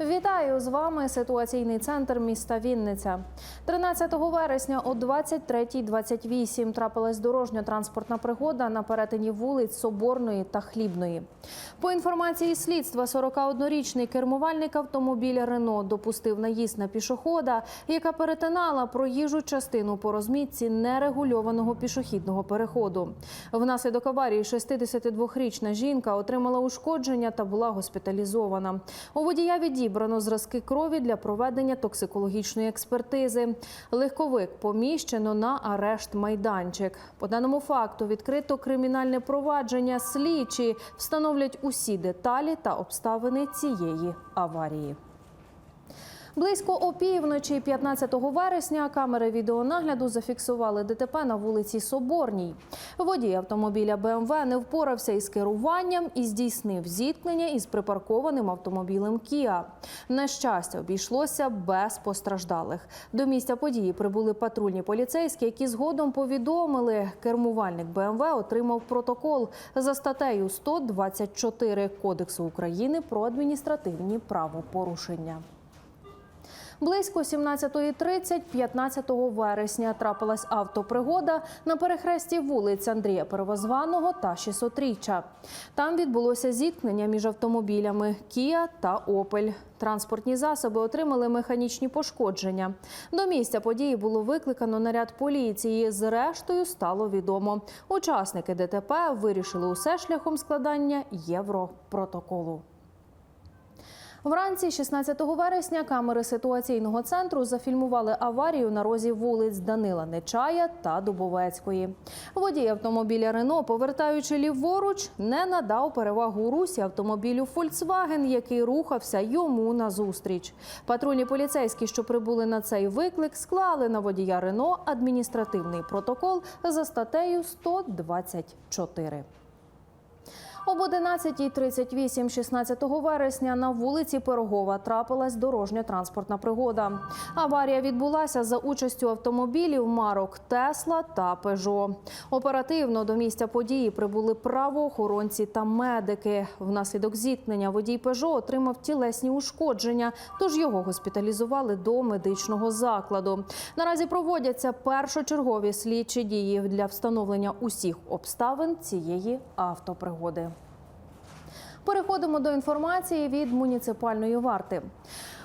Вітаю з вами ситуаційний центр міста Вінниця. 13 вересня о 23.28 трапилась дорожньо-транспортна пригода на перетині вулиць Соборної та Хлібної. По інформації слідства, 41-річний кермувальник автомобіля Рено допустив наїзд на пішохода, яка перетинала проїжджу частину по розмітці нерегульованого пішохідного переходу. Внаслідок аварії 62-річна жінка отримала ушкодження та була госпіталізована. У водія відібрано зразки крові для проведення токсикологічної експертизи. Легковик поміщено на арешт майданчик. По даному факту відкрито кримінальне провадження. Слідчі встановлять усі деталі та обставини цієї аварії. Близько опівночі 15 вересня камери відеонагляду зафіксували ДТП на вулиці Соборній. Водій автомобіля БМВ не впорався із керуванням і здійснив зіткнення із припаркованим автомобілем Кіа. На щастя, обійшлося без постраждалих. До місця події прибули патрульні поліцейські, які згодом повідомили, кермувальник БМВ отримав протокол за статтею 124 Кодексу України про адміністративні правопорушення. Близько 17.30 15 вересня трапилась автопригода на перехресті вулиць Андрія Первозваного та 600-річчя. Там відбулося зіткнення між автомобілями Кія та Опель. Транспортні засоби отримали механічні пошкодження. До місця події було викликано наряд поліції. Зрештою стало відомо. Учасники ДТП вирішили усе шляхом складання європротоколу. Вранці 16 вересня камери ситуаційного центру зафільмували аварію на розі вулиць Данила Нечая та Дубовецької. Водій автомобіля Рено, повертаючи ліворуч, не надав перевагу русі автомобілю Фольксваген, який рухався йому назустріч. Патрульні поліцейські, що прибули на цей виклик, склали на водія Рено адміністративний протокол за статтею 124. Об 11.38 16 вересня на вулиці Пирогова трапилась дорожньо-транспортна пригода. Аварія відбулася за участю автомобілів марок Тесла та Пежо. Оперативно до місця події прибули правоохоронці та медики. Внаслідок зіткнення водій Пежо отримав тілесні ушкодження, тож його госпіталізували до медичного закладу. Наразі проводяться першочергові слідчі дії для встановлення усіх обставин цієї автопригоди. Переходимо до інформації від муніципальної варти.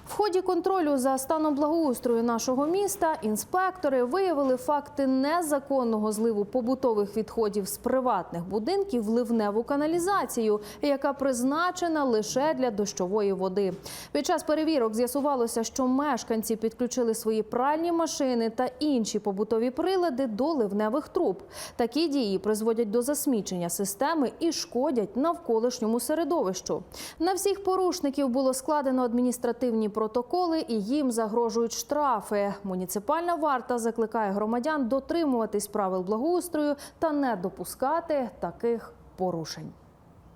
В ході контролю за станом благоустрою нашого міста інспектори виявили факти незаконного зливу побутових відходів з приватних будинків в ливневу каналізацію, яка призначена лише для дощової води. Під час перевірок з'ясувалося, що мешканці підключили свої пральні машини та інші побутові прилади до ливневих труб. Такі дії призводять до засмічення системи і шкодять навколишньому середовищу. На всіх порушників було складено адміністративні протоколи і їм загрожують штрафи. Муніципальна варта закликає громадян дотримуватись правил благоустрою та не допускати таких порушень.